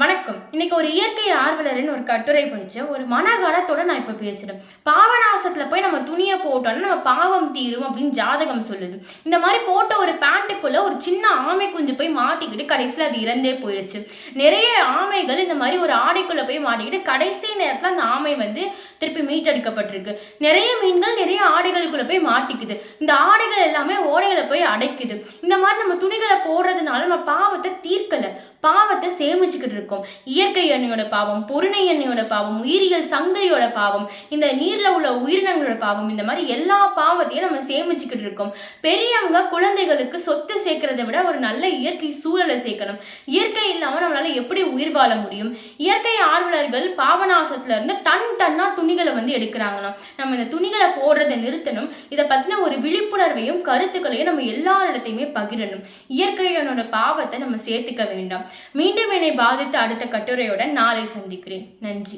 வணக்கம். இன்னைக்கு ஒரு இயற்கை ஆர்வலரின் ஒரு கட்டுரை படிச்சு ஒரு மனகலத்தோட நான் இப்போ பேசுகிறேன் பாவநாசத்தில் போய் நம்ம துணியை போட்டோம்னா நம்ம பாவம் தீரும் அப்படின்னு ஜாதகம் சொல்லுது. இந்த மாதிரி போட்ட ஒரு பேண்ட்டுக்குள்ளே ஒரு சின்ன ஆமை குஞ்சு போய் மாட்டிக்கிட்டு கடைசியில் அது இறந்தே போயிடுச்சு நிறைய ஆமைகள் இந்த மாதிரி ஒரு ஆடைக்குள்ளே போய் மாட்டிக்கிட்டு கடைசி நேரத்தில் அந்த ஆமை வந்து திருப்பி மீட்டெடுக்கப்பட்டிருக்கு. நிறைய மீன்கள் நிறைய ஆடைகளுக்குள்ளே போய் மாட்டிக்குது. இந்த ஆடைகள் எல்லாமே ஓடைகளை போய் அடைக்குது. இந்த மாதிரி நம்ம துணிகளை போடுறதுனால நம்ம பாவத்தை தீர்க்கலை. பாவத்தை சேமிச்சுக்கிட்டு இருக்கோம். இயற்கை எண்ணெயோட பாவம் பொருணை எண்ணெயோட பாவம் உயிரியல் சங்கையோட பாவம் இந்த நீர்ல உள்ள உயிரினங்களோட பாவம் இந்த மாதிரி எல்லா பாவத்தையும் நம்ம சேமிச்சுக்கிட்டு இருக்கோம். பெரியவங்க குழந்தைகளுக்கு சொத்து சேர்க்கறதை விட ஒரு நல்ல இயற்கை சூழலை சேர்க்கணும். இயற்கை இல்லாம நம்மளால எப்படி உயிர் வாழ முடியும்? இயற்கை ஆர்வலர்கள் பாவநாசத்துல இருந்து டன் டன்னா துணிகளை வந்து எடுக்கிறாங்களாம். நம்ம இந்த துணிகளை போடுறதை நிறுத்தணும். இதை பத்தின ஒரு விழிப்புணர்வையும் கருத்துக்களையும் நம்ம எல்லாரிடத்தையுமே பகிரணும். இயற்கையோட பாவத்தை நம்ம சேர்த்துக்க வேண்டாம். மீண்டும் என்னை பாதித்த அடுத்த கட்டுரையுடன் நாளை சந்திக்கிறேன். நன்றி.